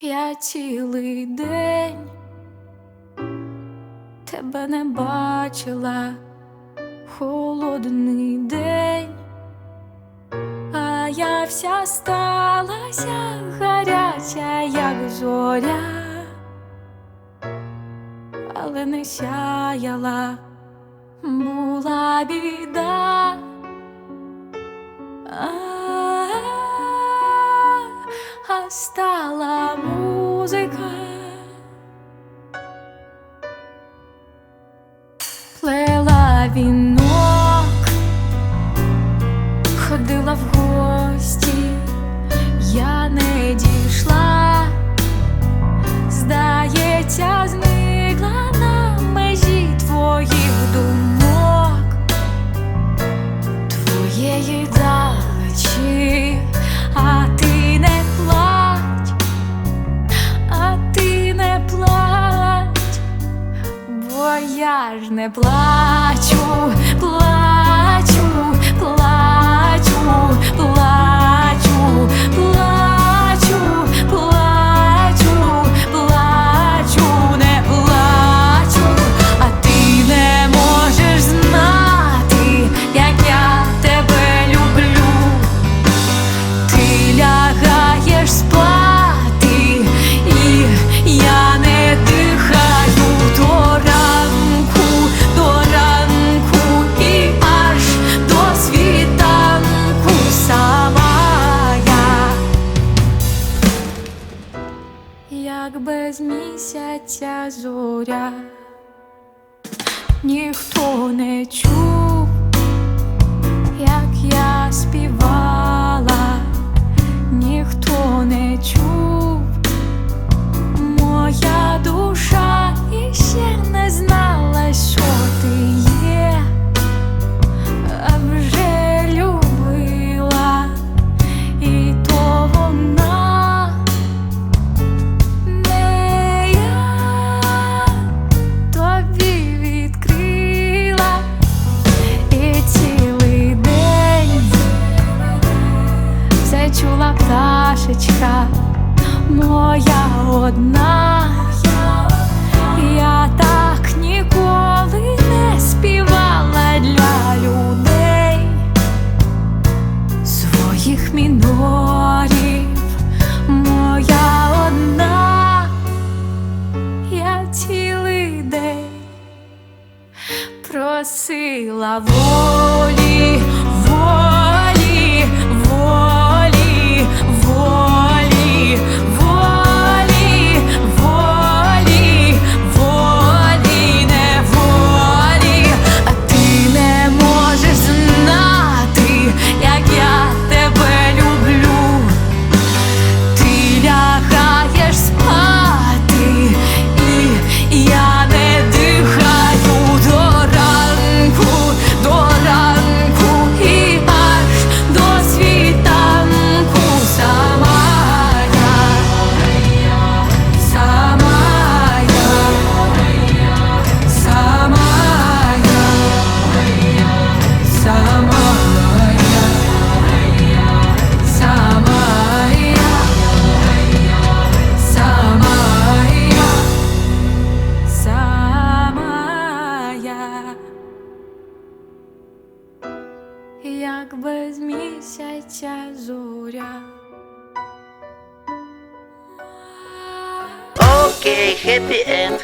Я цілий день. Тебе не бачила, холодний день, а я вся сталася гаряча, як зоря, але не сяяла, була біда. Стала музика, плела вінок, ходила в гості, я не дійшла, бо я ж не плачу, плачу, плачу, плачу, як без місяця зоря, ніхто не чув як я співала, моя одна. Я так ніколи не співала для людей своїх мінорів, моя одна, я цілий день просила волі, як без місяця зоря. Окей, хеппі енд.